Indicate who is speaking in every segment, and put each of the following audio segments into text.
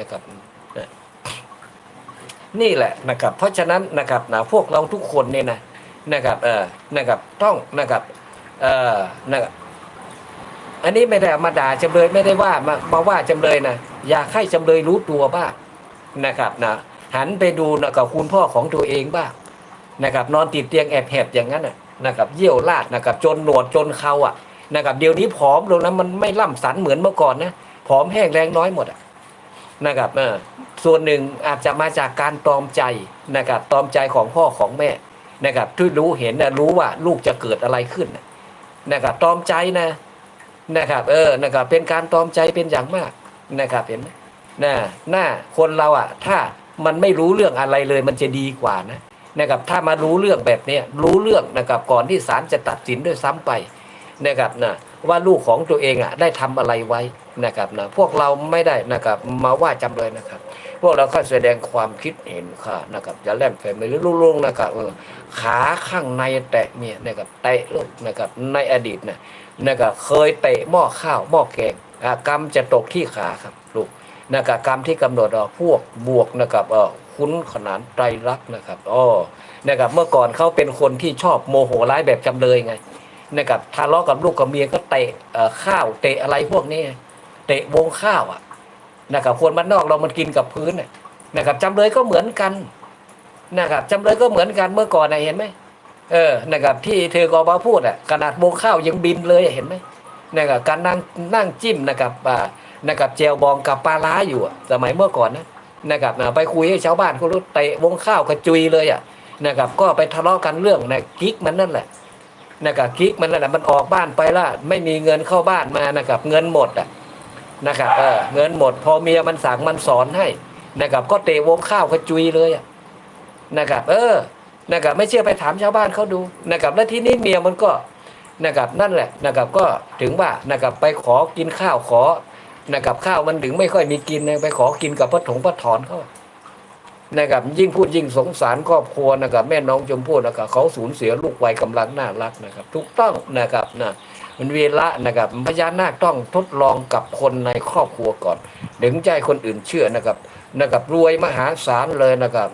Speaker 1: นะครับนะนี่แหละนะครับ เพราะฉะนั้นนะครับนะพวกเราทุกคนเนี่ยนะนะครับเออนะครับต้องนะครับเออนะครับอันนี้ไม่ได้มาด่าจำเลยไม่ได้ว่ามามาว่าจำเลยนะอยากให้จำเลยรู้ตัวบ้างนะครับนะหันไปดูนะครับคุณพ่อของตัวเองบ้างนะครับ นอนติดเตียงแอบแหบอย่างนั้นนะนะครับเยี่ยวลาดนะครับจนหนวดจนเขาอะนะครับเดี๋ยวนี้ผอมลงนะมันไม่ล่ำสันเหมือนเมื่อก่อนนะผอมแห้งแรงน้อยหมดอะ นะครับเออส่วนหนึ่งอาจจะมาจากการตอมใจนะครับตอมใจของพ่อของแม่นะครับที่รู้เห็นนะรู้ว่าลูกจะเกิดอะไรขึ้นนะครับตอมใจนะนะครับเออนะครับเป็นการตอมใจเป็นอย่างมากนะครับเห็นไหมนะหน้าคนเราอะถ้ามันไม่รู้เรื่องอะไรเลยมันจะดีกว่านะนะครับถ้ามารู้เรื่องแบบนี้รู้เรื่องนะครับก่อนที่ศาลจะตัดสินด้วยซ้ำไป นะครับนะว่าลูกของตัวเองอะได้ทำอะไรไว้นะครับนะพวกเราไม่ได้นะครับมาว่าจำเลยนะครับ พวกเราก็แสดงความคิดเห็นค่ะนะครับจะแล่มแฝงไปหรือลุงนะครับเออขาข้างในแตะเมียนะครับเตะลูกนะครับในอดีตนะนะครับเคยเตะหม้อข้าวหม้อแกงอ่ากรรมจะตกที่ขาครับลูกนะครับกรรมที่กำหนดเอาพวกบวกนะครับเออคุ้นขนานไตรลักษณ์นะครับอ๋อนะครับเมื่อก่อนเขาเป็นคนที่ชอบโมโหร้ายแบบจำเลยไง นะครับทะเลาะกับลูกกับเมียก็เตะข้าวเตะอะไรพวกนี้ เตะวงข้าวอะนะครับคนบ้านนอกเรามันกินกับพื้นนะครับจำเลยก็เหมือนกันนะครับจำเลยก็เหมือนกันเมื่อก่อนนะเห็นไหมเออนะครับที่เธอกอบาพูดอะขนาดวงข้าวยังบินเลยเห็นไหมนะครับการนั่งนั่งจิ้มนะครับอ่านะครับเจลบองกับปลาล้าอยู่อะสมัยเมื่อก่อนนะนะครับนะไปคุยให้ชาวบ้านเขารู้เตะวงข้าวกระจุยเลยอะนะครับก็ไปทะเลาะกันเรื่องนะกิ๊กมันนั่นแหละ นะครับกิ๊กมันนั่นแหละมันออกบ้านไปละไม่มีเงินเข้าบ้านมานะครับเงินหมดอะนะครับเออเงินหมด พอเมียมันสั่งมันสอนให้นะครับก็เตะวงข้าวกระจุยเลยอะนะครับเออนะครับไม่เชื่อไปถามชาวบ้านเขาดูนะครับแล้วทีนี้เมียมันก็นะครับนั่นแหละนะครับก็ถึงว่านะครับไปขอกินข้าวขอนะครับข้าวมันถึงไม่ค่อยมีกินไปขอกินกับพระถงพระถอนเขา นะครับยิ่งพูดยิ่งสงสารครอบครัวนะครับแม่น้องชมพู่นะครับเขาสูญเสียลูกวัยกำลังน่ารักนะครับ ถูกต้องนะครับนะมันเวละนะครับพญานาคต้องทดลองกับคนในครอบครัวก่อนถึงใจคนอื่นเชื่อนะครับนะครับรวยมหาศาลเลยนะครับ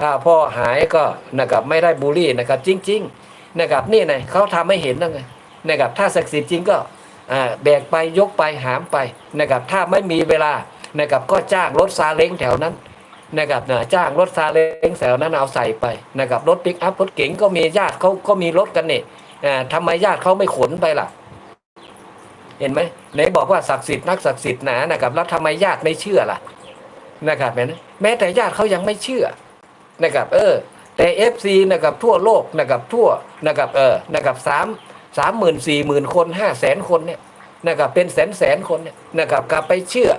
Speaker 1: ถ้าพ่อหายก็นะครับไม่ได้บูลลี่นะครับจริง ๆนะครับนี่ไงเขาทำให้เห็นแล้วไงนะครับถ้าศักดิ์สิทธิ์จริงก็แบกไปยกไปหามไปนะครับถ้าไม่มีเวลานะครับก็จ้างรถซาเล้งแถวนั้น นะครับนะจ้างรถซาเล้งแถวนั้นเอาใส่ไปนะครับรถปิกอัพรถเก๋งก็มีญาติเขาก็มีรถกันนี่อ่าทำไมญาติเขาไม่ขนไปล่ะ เห็นไหมไหนบอกว่าศักดิ์สิทธิ์นักศักดิ์สิทธิ์หนานะครับแล้วทำไมญาติไม่เชื่อล่ะนะครับเห็นไหมแม้แต่ญาติเขายังไม่เชื่อนะครับเออแต่เอฟซีนะครับทั่วโลกนะครับทั่วนะครับเออนะครับสามสามหมื่นสี่หมื่นคนห้าแสนคนเนี่ยนะครับเป็นแสนแสนคนเนี่ยนะครับกลับไปเชื่อ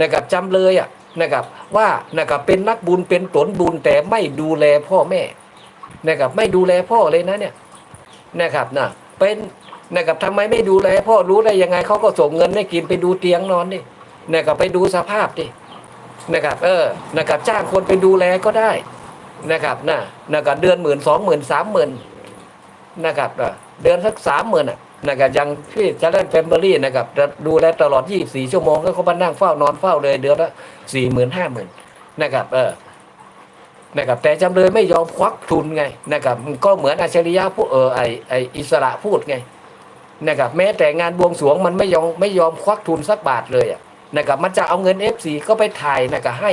Speaker 1: นะครับจำเลยอะ นะครับว่านะครับเป็นนักบุญเป็นตนบุญแต่ไม่ดูแลพ่อแม่นะครับไม่ดูแลพ่อเลยนะเนี่ยนะครับนะเป็นนะครับทำไมไม่ดูแลพ่อรู้ได้ยังไงเขาก็ส่งเงินให้กินไปดูเตียงนอนดินะครับไปดูสภาพดินะครับเออนะครับจ้างคนไปดูแลก็ได้นะครับนะนะครับเดือนหมื่นสองหมื่นสามหมื่นนะครับเออเดือนสักสามหมื่นอะ นะครับยังพี่จะเล่นแฟมเบอรี่นะครับจะดูแลตลอด 24 ชั่วโมงก็เขามานั่งเฝ้านอนเฝ้าเลยเดือนละสี่หมื่นห้าหมื่นนะครับเออนะครับแต่จำเลยไม่ยอมควักทุนไงนะครับก็เหมือนอาชริยะพูดเออไอไออิสระพูดไงนะครับแม้แต่งานบวงสรวงมันไม่ยอมไม่ยอมควักทุนสักบาทเลยอะนะครับมันจะเอาเงิน FC ก็ไปถ่ายนะครับให้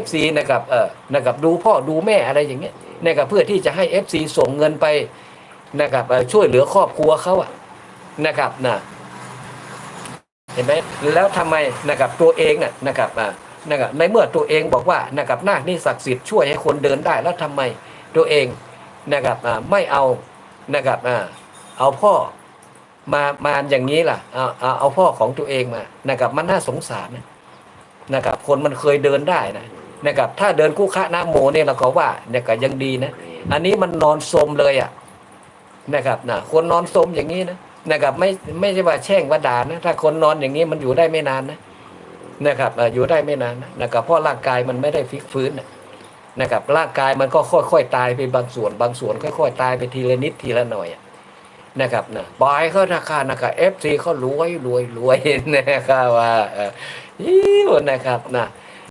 Speaker 1: FC นะครับเออนะครับดูพ่อดูแม่อะไรอย่างเงี้ยนะครับเพื่อที่จะให้ FC ส่งเงินไปนะครับช่วยเหลือครอบครัวเขาอะ นะครับนะเห็นไหมแล้วทำไมนะครับตัวเองน่ะนะครับอ่านะครับในเมื่อตัวเองบอกว่านะครับนาคนี่ศักดิ์สิทธิ์ช่วยให้คนเดินได้แล้วทำไมตัวเองนะครับอ่าไม่เอานะครับอ่าเอาพ่อมามาอย่างนี้ล่ะเอาเอาเอาพ่อของตัวเองมานะครับมันน่าสงสารนะนะครับคนมันเคยเดินได้นะนะครับถ้าเดินคู่คะน้ำโมเนี่ยเราก็ว่าเนี่ยก็ยังดีนะ อันนี้มันนอนสมเลยอะนะครับนะคนนอนสมอย่างนี้นะ นะครับ ไม่ไม่ใช่ว่าแช่งว่าด่านะ ถ้าคนนอนอย่างนี้มันอยู่ได้ไม่นานนะนะครับอยู่ได้ไม่นานนะครับเพราะร่างกายมันไม่ได้ฟิกฟื้นนะครับร่างกายมันก็ค่อยๆตายไปบางส่วน บางส่วนค่อยๆตายไปทีละนิดทีละหน่อยนะครับนะบอยเขาราคานะครับเอฟซีเขารวยรวยรวยนะครับว่าอออิ้วนะครับนะ